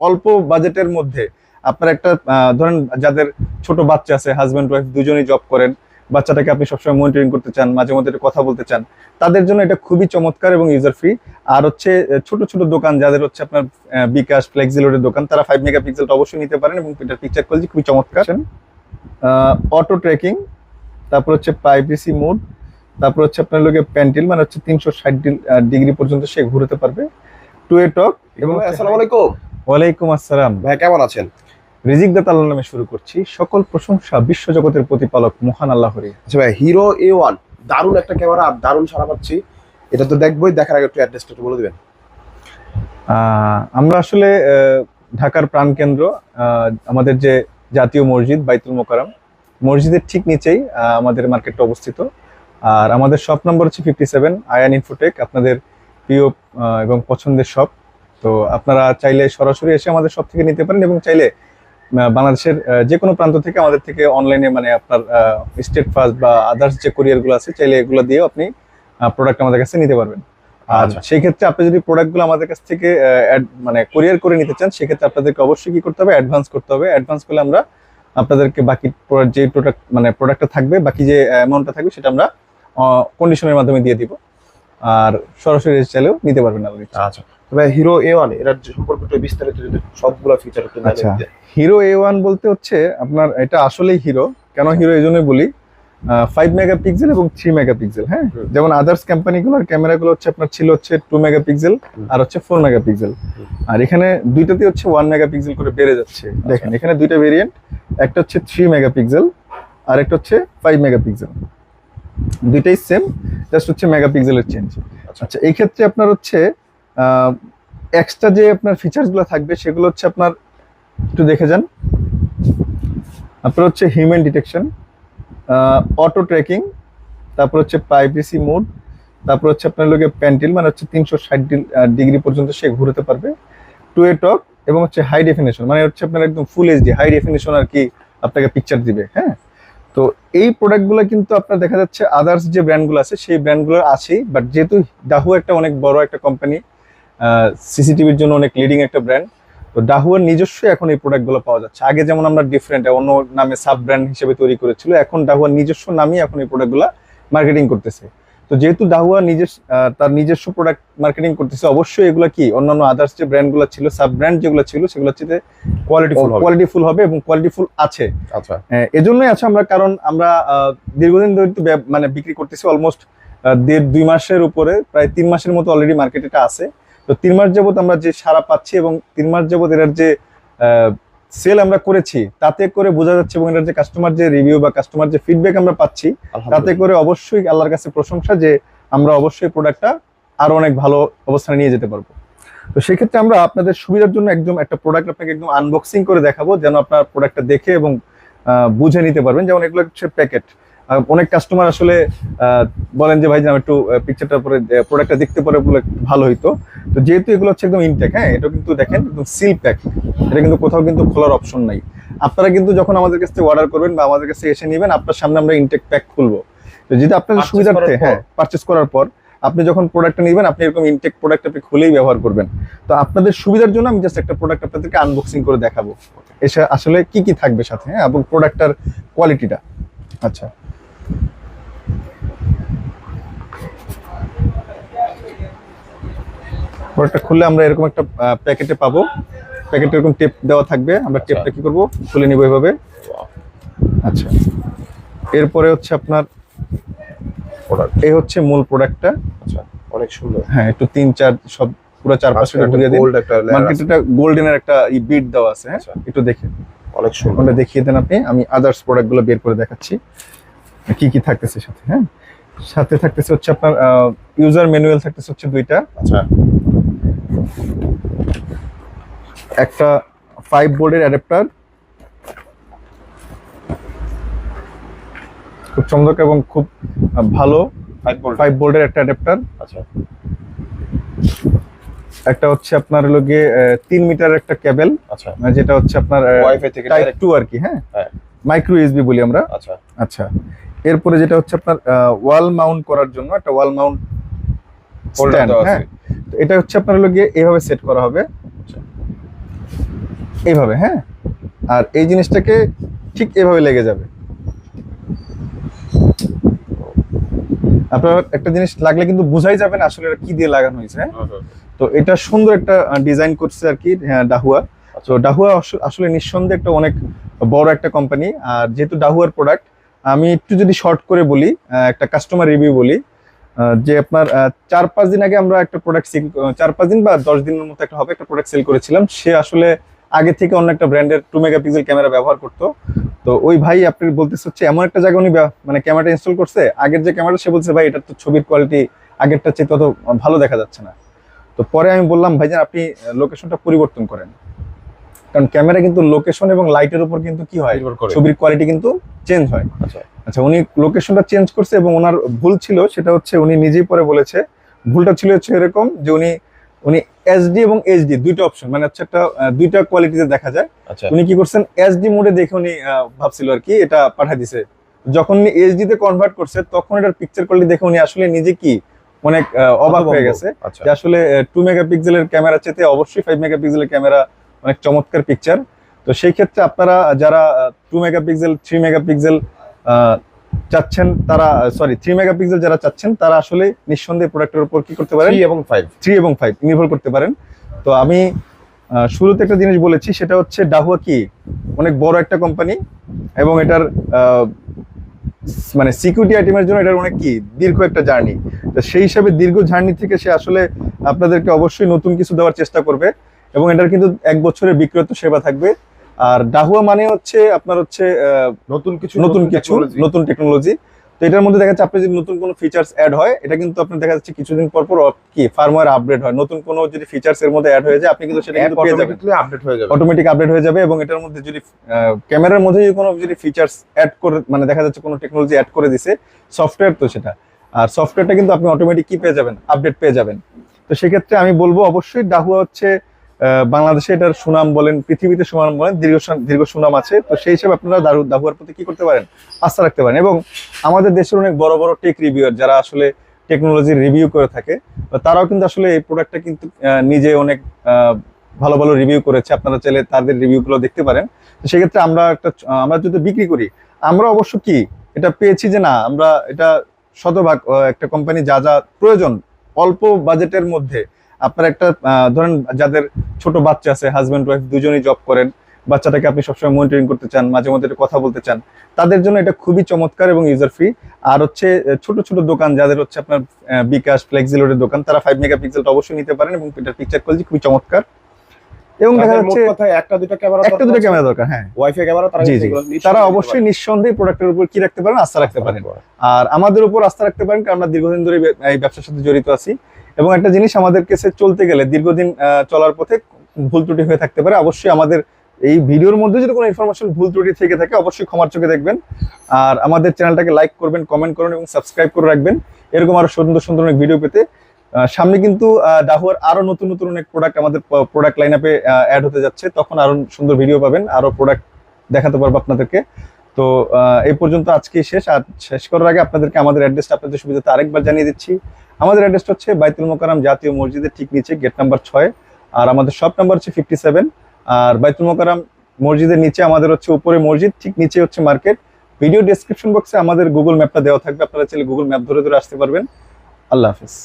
অল্প বাজেটের মধ্যে আপনার একটা ধরেন যাদের ছোট বাচ্চা আছে হাজব্যান্ড ওয়াইফ দুজনেই জব করেন বাচ্চাটাকে আপনি সবসময় মনিটরিং করতে চান মাঝে মধ্যে একটু কথা বলতে চান তাদের জন্য এটা খুবই চমৎকার এবং ইউজার ফ্রি আর হচ্ছে ছোট ছোট দোকান যাদের হচ্ছে আপনার বিকাশ ফ্লেক্সিলোডের দোকান তারা ফাইভ মেগা মেগাপিক্সেলটা অবশ্যই নিতে পারেন এবং এটার পিকচার কোয়ালিটি খুবই চমৎকার। অটো ট্রেকিং তারপর হচ্ছে প্রাইভেসি মোড তারপর হচ্ছে আপনার লোকে প্যান্টিল মানে হচ্ছে তিনশো ষাট ডিগ্রি পর্যন্ত সে ঘুরতে পারবে। টু এ টক এবং এবং আসসালামু আলাইকুম। ওয়ালাইকুম আসসালাম। ভাই কেমন আছেন? রিজিক দাত আল্লাহ নামে শুরু করছি। সকল প্রশংসা বিশ্বজগতের প্রতিপালক মহান আল্লাহরই। আচ্ছা ভাই হিরো এ ওয়ান দারুণ একটা ক্যামেরা আর দারুণ সারা পাচ্ছি। এটা তো দেখবোই দেখার আগে একটু অ্যাড্রেসটা একটু বলে দিবেন। আমরা আসলে ঢাকার প্রাণকেন্দ্র আমাদের যে জাতীয় মসজিদ বাইতুল মোকারম মসজিদের ঠিক নিচেই আমাদের মার্কেটটা অবস্থিত। আর আমাদের শপ নম্বর হচ্ছে ফিফটি সেভেন আয়ান ইনফোটেক আপনাদের প্রিয় এবং পছন্দের শপ। তো আপনারা চাইলে সরাসরি এসে আমাদের সব থেকে নিতে পারেন এবং চাইলে বাংলাদেশের যে কোনো প্রান্ত থেকে আমাদের থেকে অনলাইনে মানে আপনার স্টেট ফাস্ট বা আদার্স যে কোরিয়ারগুলো আছে চাইলে এগুলো দিয়েও আপনি প্রোডাক্ট আমাদের কাছে নিতে পারবেন। আর আচ্ছা। সেই ক্ষেত্রে আপনি যদি প্রোডাক্টগুলো আমাদের কাছ থেকে মানে কোরিয়ার করে নিতে চান সেক্ষেত্রে আপনাদেরকে অবশ্যই কি করতে হবে? অ্যাডভান্স করতে হবে। অ্যাডভান্স করলে আমরা আপনাদেরকে বাকি যে প্রোডাক্ট মানে প্রোডাক্টটা থাকবে বাকি যে অ্যামাউন্টটা থাকবে সেটা আমরা কন্ডিশনের মাধ্যমে দিয়ে দিব। আর সরাসরি এসে চাইলেও নিতে পারবেন ইচ্ছা। আচ্ছা। তো ভাই হিরো এ ওয়ান এটার সম্পর্কে বিস্তারিত যদি সবগুলো ফিচার একটু আচ্ছা। হিরো এ ওয়ান বলতে হচ্ছে আপনার এটা আসলেই হিরো কেন হিরো এই জন্যই বলি ফাইভ মেগাপিক্সেল এবং থ্রি মেগাপিক্সেল হ্যাঁ যেমন আদার্স কোম্পানিগুলোর ক্যামেরাগুলো হচ্ছে আপনার ছিল হচ্ছে টু মেগাপিক্সেল। আর হচ্ছে ফোর মেগাপিক্সেল। আর এখানে দুইটাতে হচ্ছে ওয়ান মেগাপিক্সেল করে বেড়ে যাচ্ছে দেখেন এখানে দুইটা ভেরিয়েন্ট একটা হচ্ছে থ্রি মেগাপিক্সেল আর একটা হচ্ছে ফাইভ মেগাপিক্সেল দুইটাই সেম জাস্ট হচ্ছে মেগাপিক্সেলের চেঞ্জ আচ্ছা। আচ্ছা এই ক্ষেত্রে আপনার হচ্ছে এক্সট্রা যে আপনার ফিচার্সগুলো থাকবে, সেগুলো হচ্ছে আপনার, একটু দেখে যান। আপনার হচ্ছে হিউম্যান ডিটেকশন অটো ট্র্যাকিং তারপর হচ্ছে প্রাইভেসি মোড তারপর হচ্ছে আপনার লোকে প্যান্টিল মানে হচ্ছে তিনশো ষাট ডিগ্রি পর্যন্ত সে ঘুরতে পারবে। টু এ টক এবং হচ্ছে হাই ডেফিনেশন মানে হচ্ছে আপনার একদম ফুল এইচডি হাই ডেফিনেশন আর কি আপনাকে পিকচার দিবে হ্যাঁ? তো এই প্রোডাক্টগুলো কিন্তু আপনার দেখা যাচ্ছে আদার্স যে ব্র্যান্ডগুলো আছে, সেই ব্র্যান্ডগুলো আছেই বাট যেহেতু ডাহু একটা অনেক বড় একটা কোম্পানি সিসিটিভির জন্য অনেক লিডিং একটা ব্র্যান্ড তো ডাহুয়ার নিজস্ব এখন এই প্রোডাক্টগুলো পাওয়া যাচ্ছে। আগে যেমন আমরা ডিফারেন্ট অন্য নামে সাব ব্র্যান্ড হিসেবে তৈরি করেছিল এখন ডাহুয়ার নিজস্ব নামই এখন এই প্রোডাক্টগুলো মার্কেটিং করতেছে। তো যেহেতু ডাহুয়া নিজের তার নিজস্ব প্রোডাক্ট মার্কেটিং করতেছে অবশ্যই এগুলো কি? অন্যান্য আদার্স যে ব্র্যান্ডগুলো ছিল সাব ব্র্যান্ড যেগুলো ছিল সেগুলো হচ্ছে কোয়ালিটি ফুল হবে। কোয়ালিটিফুল হবে এবং কোয়ালিটিফুল আছে। আচ্ছা। হ্যাঁ, এজন্যই আছে আমরা কারণ আমরা দীর্ঘদিন ধরে মানে বিক্রি করতেছি অলমোস্ট দেড় দুই মাসের উপরে প্রায় তিন মাসের মতো অলরেডি মার্কেটে এটা আছে। তো তিন মাস যাবত আমরা যে সারা পাচ্ছি এবং তিন মাস যাবত এটার যে সেল আমরা করেছি তাতে করে বোঝা যাচ্ছে এবং এটার যে কাস্টমার যে রিভিউ বা কাস্টমার যে ফিডব্যাক আমরা পাচ্ছি তাতে করে অবশ্যই আল্লাহর কাছে প্রশংসা যে আমরা অবশ্যই প্রোডাক্টটা আরও অনেক ভালো অবস্থানে নিয়ে যেতে পারব। তো সেক্ষেত্রে আমরা আপনাদের সুবিধার জন্য একদম একটা প্রোডাক্ট আপনাকে একদম আনবক্সিং করে দেখাবো যেন আপনার প্রোডাক্টটা দেখে এবং বুঝে নিতে পারবেন। যেমন এগুলো হচ্ছে প্যাকেট অনেক কাস্টমার আসলে বলেন যে ভাই আমি একটু পিকচারটা পরে প্রোডাক্টটা দেখতে পারে বলে ভালো হইতো। তো যেহেতু এগুলো হচ্ছে একদম ইনটেক হ্যাঁ এটা কিন্তু দেখেন একদম সিল প্যাক এটা কিন্তু কোথাও কিন্তু খোলার অপশন নাই। আপনারা কিন্তু যখন আমাদের কাছ থেকে অর্ডার করবেন বা আমাদের কাছে এসে নেবেন আপনার সামনে আমরা ইনটেক প্যাক খুলবো। তো যদি আপনাদের Purchase সুবিধার্থে হ্যাঁ পারচেস করার পর আপনি যখন প্রোডাক্টটা নেবেন আপনি এরকম ইনটেক প্রোডাক্ট আপনি খুলেই ব্যবহার করবেন। তো আপনাদের সুবিধার জন্য আমি জাস্ট একটা প্রোডাক্ট আপনাদেরকে আনবক্সিং করে দেখাবো। এসে আসলে কি কি থাকবে সাথে হ্যাঁ এবং প্রোডাক্টটার কোয়ালিটিটা আচ্ছা। প্রোডাক্টটা খুললে আমরা এরকম একটা প্যাকেটে পাবো। প্যাকেটে এরকম টেপ দেওয়া থাকবে। আমরা আচ্ছা। টেপটা কি করব? খুলে নিব এভাবে। আচ্ছা। এরপরে হচ্ছে আপনার Product। এই হচ্ছে মূল প্রোডাক্টটা। আচ্ছা অনেক সুন্দর। হ্যাঁ একটু তিন চার সব পুরো চার পাঁচটা দিন। গোল্ড একটা layer মার্কেটে। একটা গোল্ডেনের একটা বিট দেওয়া আছে হ্যাঁ? আচ্ছা। একটু দেখেন অনেক সুন্দর। ওটা দেখিয়ে দেন আপনি। আমি আদার্স প্রোডাক্টগুলো বের করে দেখাচ্ছি। কি কি থাকতেছে সাথে হ্যাঁ? সাথে থাকতেছে হচ্ছে আপনার ইউজার ম্যানুয়াল থাকতেছে হচ্ছে দুইটা। আচ্ছা। একটা ফাইভ বোর্ডের অ্যাডাপ্টার খুব চমৎকার এবং খুব ভালো ফাইভ বোর্ডের একটা অ্যাডাপ্টার আচ্ছা। একটা হচ্ছে আপনার হলো গিয়ে তিন মিটার একটা কেবল আচ্ছা। যেটা হচ্ছে আপনার ওয়াইফাই থেকে টাইপ টু আর কি হ্যাঁ? হ্যাঁ। মাইক্রো ইউএসবি বলি আমরা। আচ্ছা। আচ্ছা। এরপরে যেটা হচ্ছে আপনার ওয়াল মাউন্ট করার জন্য একটা ওয়াল মাউন্ট স্ট্যান্ড হ্যাঁ? এটা হচ্ছে আপনার হলো গিয়ে এভাবে সেট করা হবে। এইভাবে হ্যাঁ? আর এই জিনিসটাকে ঠিক এভাবে লেগে যাবে। আপনার একটা জিনিস লাগলে কিন্তু বোঝাই যাবে না আসলে এটা কি দিয়ে লাগানো হয়েছে হ্যাঁ? তো এটা সুন্দর একটা ডিজাইন করছে আর কি হ্যাঁ, ডাহুয়া তো ডাহুয়া আসলে নিঃসন্দেহে একটা অনেক বড় একটা কোম্পানি আর যেহেতু ডাহুয়ার প্রোডাক্ট আমি একটু যদি শর্ট করে বলি একটা কাস্টমার রিভিউ বলি যে আপনার চার পাঁচ দিন আগে আমরা একটা প্রোডাক্ট সেল চার পাঁচ দিন বা দশ দিনের মতো একটা হবে একটা প্রোডাক্ট সেল করেছিলাম। সে আসলে আগে থেকে অন্য একটা ব্র্যান্ডের টু মেগাপিক্সেল ক্যামেরা ব্যবহার করতো। তো ওই ভাই আপনি বলতেছে হচ্ছে এমন একটা জায়গা উনি মানে ক্যামেরাটা ইনস্টল করছে আগের যে ক্যামেরা সে বলছে ভাই এটার তো ছবির কোয়ালিটি আগেরটা চেয়ে তত ভালো দেখা যাচ্ছে না। তো পরে আমি বললাম ভাই ভাইজান আপনি লোকেশনটা পরিবর্তন করেন। কারণ ক্যামেরা কিন্তু লোকেশন এবং লাইটের উপর কিন্তু কি হয়? ছবির কোয়ালিটি কিন্তু চেঞ্জ হয়। আচ্ছা। আচ্ছা উনি লোকেশনটা চেঞ্জ করছে এবং ওনার ভুল ছিল সেটা হচ্ছে উনি নিজেই পরে বলেছে ভুলটা ছিল হচ্ছে এরকম যে উনি উনি এসডি এবং এইচডি দুইটা অপশন মানে হচ্ছে একটা দুইটা কোয়ালিটিতে দেখা যায়। আচ্ছা। উনি কি করছেন এসডি মোডে দেখে উনি ভাবছিল আর কি এটা পাঠিয়ে দিছে। যখন উনি এইচডি তে কনভার্ট করছে তখন এটার পিকচার কোয়ালিটি দেখে উনি আসলে নিজে কি অনেক অবাক হয়ে গেছে আচ্ছা। যে আসলে টু মেগাপিক্সেলের ক্যামেরা চেতে অবশ্যই ফাইভ মেগাপিক্সেলের ক্যামেরা অনেক চমৎকার পিকচার তো সেই ক্ষেত্রে আপনারা যারা টু মেগাপিক্সেল থ্রি মেগাপিক্সেল চাচ্ছেন তারা সরি থ্রি মেগাপিক্সেল যারা চাচ্ছেন তারা আসলে নিঃসন্দেহে প্রোডাক্টের উপর কি করতে পারেন? থ্রি এবং ফাইভ থ্রি এবং ফাইভ নির্ভর করতে পারেন। তো আমি শুরুতে একটা জিনিস বলেছি সেটা হচ্ছে ডাহুয়া কি? অনেক বড় একটা কোম্পানি এবং এটার মানে সিকিউরিটি আইটেমের জন্য এটার অনেক কি? দীর্ঘ একটা জার্নি তো সেই হিসাবে দীর্ঘ জার্নি থেকে সে আসলে আপনাদেরকে অবশ্যই নতুন কিছু দেওয়ার চেষ্টা করবে এবং এটার কিন্তু এক বছরের বিক্রত সেবা থাকবে। আর ডাহুয়া মানে হচ্ছে আপনার হচ্ছে নতুন কিছু নতুন কিছু নতুন টেকনোলজি তো এটার মধ্যে দেখা যাচ্ছে আপনি যদি নতুন কোনো ফিচার্স অ্যাড হয় এটা কিন্তু আপনার দেখা যাচ্ছে কিছুদিন পর পর কি ফার্মওয়্যার আপডেট হয়। নতুন কোনো যদি ফিচার্স এর মধ্যে অ্যাড হয়ে যায় আপনি কিন্তু সেটা কিন্তু পেয়ে যাবেন। update হয়ে যাবে। অটোমেটিক আপডেট হয়ে যাবে এবং এটার মধ্যে যদি ক্যামেরার মধ্যে যদি কোনো যদি ফিচার্স অ্যাড করে মানে দেখা যাচ্ছে কোনো টেকনোলজি অ্যাড করে দিছে সফটওয়্যার তো সেটা। আর সফটওয়্যারটা কিন্তু আপনি অটোমেটিক কি পেয়ে যাবেন? আপডেট পেয়ে যাবেন। তো সেক্ষেত্রে আমি বলব অবশ্যই ডাহুয়া হচ্ছে বাংলাদেশে এটার সুনাম বলেন, পৃথিবীতে সুনাম বলেন, দীর্ঘ দীর্ঘ সুনাম আছে। তো সেই হিসেবে আপনারা দারু দাহুয়ার প্রতি কি করতে পারেন? আস্থা রাখতে পারেন। এবং আমাদের দেশের অনেক বড় বড় টেক রিভিউয়ার যারা আসলে টেকনোলজির রিভিউ করে থাকে তারাও কিন্তু আসলে এই প্রোডাক্টটা কিন্তু নিজে অনেক ভালো ভালো রিভিউ করেছে। আপনারা চাইলে তাদের রিভিউগুলো দেখতে পারেন। তো সেক্ষেত্রে আমরা একটা আমরা যদি বিক্রি করি, আমরা অবশ্য কি, এটা পেয়েছি যে না, আমরা এটা শতভাগ একটা কোম্পানি যা যা প্রয়োজন, অল্প বাজেটের মধ্যে আপনার একটা ধরেন যাদের ছোট বাচ্চা আছে হাজব্যান্ড ওয়াইফ দুজনেই জব করেন বাচ্চাটাকে আপনি সবসময় মনিটরিং করতে চান মাঝে মধ্যে কথা বলতে চান তাদের জন্য এটা খুবই চমৎকার এবং ইউজার ফ্রি আর হচ্ছে ছোট ছোট দোকান যাদের হচ্ছে আপনার বিকাশ ফ্লেক্সিলোডের দোকান তারা ফাইভ মেগাপিক্সেলটা অবশ্যই নিতে পারেন এবং এটার পিকচার কোয়ালিটি খুবই চমৎকার। এবং দেখা যাচ্ছে একটা দুটো ক্যামেরা একটা দুটো ক্যামেরা দরকার হ্যাঁ। ওয়াইফাই ক্যামেরা তারা জি কিন্তু জি। এগুলো নিশ্চয়ই তারা অবশ্যই নিঃসন্দেহে প্রোডাক্টের উপর কি রাখতে পারেন আস্থা রাখতে পারেন। পারে। আর আমাদের উপর আস্থা রাখতে পারেন কারণ আমরা দীর্ঘদিন ধরে এই ব্যবসার সাথে জড়িত আছি। এবং একটা জিনিস আমাদের কাছে চলতে গেলে দীর্ঘদিন চলার পথে ভুল ত্রুটি হয়ে থাকতে পারে, অবশ্যই আমাদের এই ভিডিওর মধ্যে যদি কোনো ইনফরমেশন ভুল ত্রুটি থেকে থাকে, অবশ্যই ক্ষমার চোখে দেখবেন। আর আমাদের চ্যানেলটাকে লাইক করবেন কমেন্ট করুন এবং সাবস্ক্রাইব করে রাখবেন। এরকম আরও সুন্দর সুন্দর অনেক ভিডিও পেতে। সামনে কিন্তু ডাহুয়ার আরও নতুন নতুন অনেক প্রোডাক্ট আমাদের প্রোডাক্ট লাইন আপে অ্যাড হতে যাচ্ছে। তখন আরও সুন্দর ভিডিও পাবেন, আরও প্রোডাক্ট দেখাতে পারব আপনাদেরকে। তো এই পর্যন্ত আজকে শেষ। আর শেষ করার আগে আপনাদেরকে আমাদের অ্যাড্রেসটা আপনাদের সুবিধাতে আরেকবার জানিয়ে দিচ্ছি। আমাদের অ্যাড্রেসটা হচ্ছে বাইতুল মোকারাম জাতীয় মসজিদের ঠিক নিচে, গেট নাম্বার ছয়। আর আমাদের শপ নাম্বার হচ্ছে ফিফটি সেভেন আর বাইতুল মোকারাম মসজিদের নিচে আমাদের হচ্ছে উপরে মসজিদ, ঠিক নিচে হচ্ছে মার্কেট। ভিডিও ডেসক্রিপশন বক্সে আমাদের গুগল ম্যাপটা দেওয়া থাকবে। আপনারা চাইলে গুগল ম্যাপ ধরে ধরে আসতে পারবেন। আল্লাহ হাফিজ।